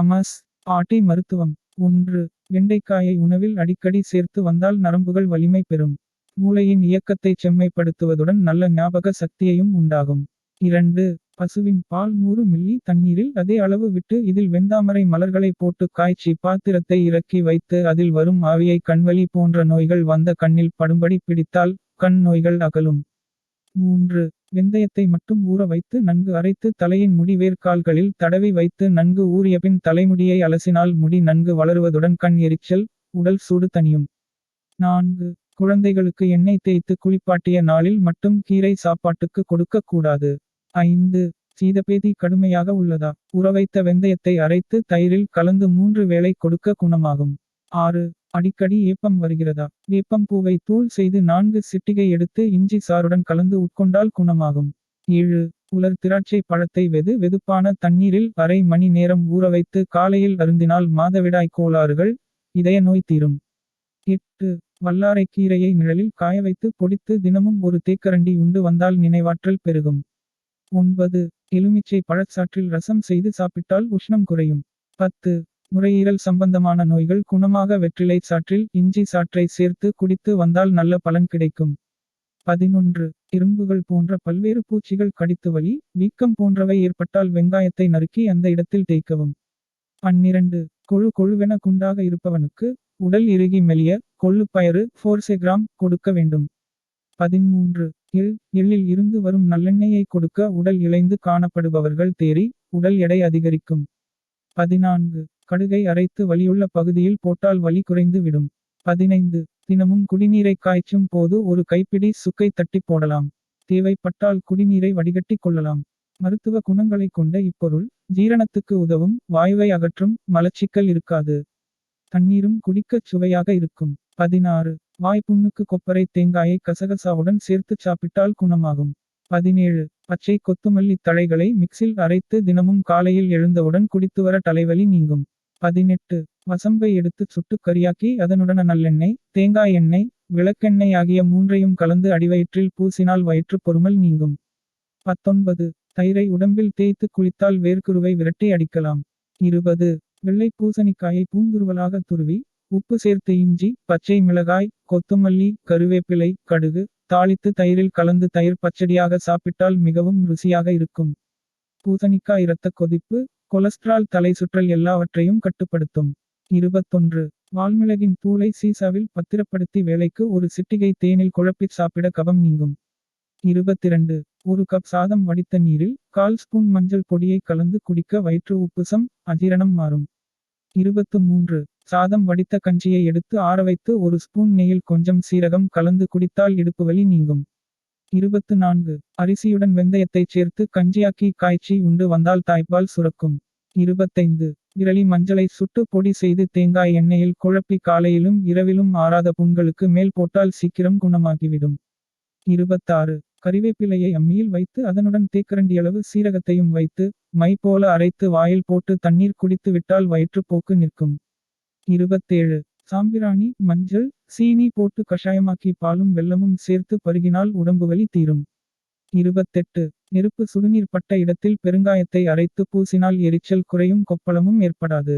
Ames ஆட்டை மருத்துவம். ஒன்று வெண்டைக்காயை உணவில் அடிக்கடி சேர்த்து வந்தால் நரம்புகள் வலிமை பெறும். மூளையின் இயக்கத்தை செம்மைப்படுத்துவதுடன் நல்ல ஞாபக சக்தியையும் உண்டாகும். இரண்டு பசுவின் பால் நூறு மில்லி தண்ணீரில் அதே அளவு விட்டு இதில் வெந்தாமரை மலர்களை போட்டு காய்ச்சி பாத்திரத்தை இறக்கி வைத்து அதில் வரும் ஆவியை கண்வலி போன்ற நோய்கள் வந்த கண்ணில் படும்படி பிடித்தால் கண் நோய்கள் அகலும். மூன்று வெந்தயத்தை மட்டும் ஊற வைத்து நன்கு அரைத்து தலையின் முடி வேர்க்கால்களில் தடவி வைத்து நன்கு ஊறியபின் தலைமுடியை அலசினால் முடி நன்கு வளருவதுடன் கண் எரிச்சல் உடல் சூடு தனியும் நான்கு குழந்தைகளுக்கு எண்ணெய் தேய்த்து குளிப்பாட்டிய நாளில் மட்டும் கீரை சாப்பாட்டுக்கு கொடுக்க கூடாது ஐந்து சீதபேதி கடுமையாக உள்ளதா? உறவைத்த வெந்தயத்தை அரைத்து தயிரில் கலந்து மூன்று வேளை கொடுக்க குணமாகும். ஆறு அடிக்கடி ஏப்பம் வருகிறதா? வேப்பம் பூவை தூள் செய்து நான்கு சிட்டிகை எடுத்து இஞ்சி சாறுடன் கலந்து உட்கொண்டால் குணமாகும். ஏழு. உலர் திராட்சை பழத்தை வெது வெதுப்பான தண்ணீரில் அரை மணி நேரம் ஊற வைத்து காலையில் அருந்தினால் மாதவிடாய் கோளாறுகள் இதய நோய் தீரும். எட்டு. வல்லாரை கீரையை நிழலில் காய வைத்து பொடித்து தினமும் ஒரு தேக்கரண்டி உண்டு வந்தால் நினைவாற்றல் பெருகும். ஒன்பது. எலுமிச்சை பழச்சாற்றில் ரசம் செய்து சாப்பிட்டால் உஷ்ணம் குறையும். பத்து. நுரையீரல் சம்பந்தமான நோய்கள் குணமாக வெற்றிலை சாற்றில் இஞ்சி சாற்றை சேர்த்து குடித்து வந்தால் நல்ல பலன் கிடைக்கும். பதினொன்று. இரும்புகள் போன்ற பல்வேறு பூச்சிகள் கடித்து வலி வீக்கம் போன்றவை ஏற்பட்டால் வெங்காயத்தை நறுக்கி அந்த இடத்தில் தேய்க்கவும். பன்னிரண்டு. கொழு கொழுவென குண்டாக இருப்பவனுக்கு உடல் இறுகி மெலிய கொள்ளு பயறு ஃபோர்சே கிராம் கொடுக்க வேண்டும். பதிமூன்று. எள். எள்ளில் இருந்து வரும் நல்லெண்ணெயை கொடுக்க உடல் இளைந்து காணப்படுபவர்கள் தேறி உடல் எடை அதிகரிக்கும். பதினான்கு. கடுகை அரைத்து வலியுள்ள பகுதியில் போட்டால் வலி குறைந்து விடும். பதினைந்து. தினமும் குடிநீரை காய்ச்சும் போது ஒரு கைப்பிடி சுக்கை தட்டி போடலாம். தேவைப்பட்டால் குடிநீரை வடிகட்டி கொள்ளலாம். மருத்துவ குணங்களை கொண்ட இப்பொருள் ஜீரணத்துக்கு உதவும். வாயுவை அகற்றும். மலச்சிக்கல் இருக்காது. தண்ணீரும் குடிக்கச் சுவையாக இருக்கும். பதினாறு. வாய்ப்புண்ணுக்கு கொப்பரை தேங்காயை கசகசாவுடன் சேர்த்து சாப்பிட்டால் குணமாகும். பதினேழு. பச்சை கொத்துமல்லி தழைகளை மிக்ஸில் அரைத்து தினமும் காலையில் எழுந்தவுடன் குடித்துவர தலைவலி நீங்கும். பதினெட்டு. வசம்பை எடுத்து சுட்டு கரியாக்கி அதனுடன நல்லெண்ணெய் தேங்காய் எண்ணெய் விளக்கெண்ணெய் ஆகிய மூன்றையும் கலந்து அடிவயிற்றில் பூசினால் வயிற்று பொறுமல் நீங்கும். பத்தொன்பது. தயிரை உடம்பில் தேய்த்து குளித்தால் வேர்க்குருவை விரட்டி அடிக்கலாம். இருபது. வெள்ளை பூசணிக்காயை பூந்துருவலாக துருவி உப்பு சேர்த்து இஞ்சி பச்சை மிளகாய் கொத்துமல்லி கருவேப்பிலை கடுகு தாளித்து தயிரில் கலந்து தயிர் பச்சடியாக சாப்பிட்டால் மிகவும் ருசியாக இருக்கும். பூசணிக்காய் இரத்த கொதிப்பு கொலஸ்ட்ரால் தலை சுற்றல் எல்லாவற்றையும் கட்டுப்படுத்தும். இருபத்தொன்று. வால்மிளகின் தூளை சீசாவில் பத்திரப்படுத்தி வேலைக்கு ஒரு சிட்டிகை தேனில் குழப்பிச் சாப்பிட கபம் நீங்கும். இருபத்திரண்டு. ஒரு கப் சாதம் வடித்த நீரில் கால் ஸ்பூன் மஞ்சள் பொடியை கலந்து குடிக்க வயிற்று உப்புசம் அஜீரணம் மாறும். இருபத்து மூன்று சாதம் வடித்த கஞ்சியை எடுத்து ஆறவைத்து ஒரு ஸ்பூன் நெய்யில் கொஞ்சம் சீரகம் கலந்து குடித்தால் இடுப்பு வலி நீங்கும். இருபத்து நான்கு. அரிசியுடன் வெந்தயத்தை சேர்த்து கஞ்சியாக்கி காய்ச்சி உண்டு வந்தால் தாய்ப்பால் சுரக்கும். இருபத்தைந்து. விரலி மஞ்சளை சுட்டு பொடி செய்து தேங்காய் எண்ணெயில் குழப்பி காலையிலும் இரவிலும் ஆறாத புண்களுக்கு மேல் போட்டால் சீக்கிரம் குணமாகிவிடும். இருபத்தாறு. கறிவேப்பிலையை அம்மியில் வைத்து அதனுடன் தேக்கரண்டியளவு சீரகத்தையும் வைத்து மை போல அரைத்து வாயில் போட்டு தண்ணீர் குடித்து விட்டால் வயிற்றுப்போக்கு நிற்கும். இருபத்தேழு. சாம்பிராணி மஞ்சள் சீனி போட்டு கஷாயமாக்கி பாலும் வெல்லமும் சேர்த்து பருகினால் உடம்பு வலி தீரும். இருபத்தெட்டு. நெருப்பு சுடுநீர் பட்ட இடத்தில் பெருங்காயத்தை அரைத்து பூசினால் எரிச்சல் குறையும் கொப்பளமும் ஏற்படாது.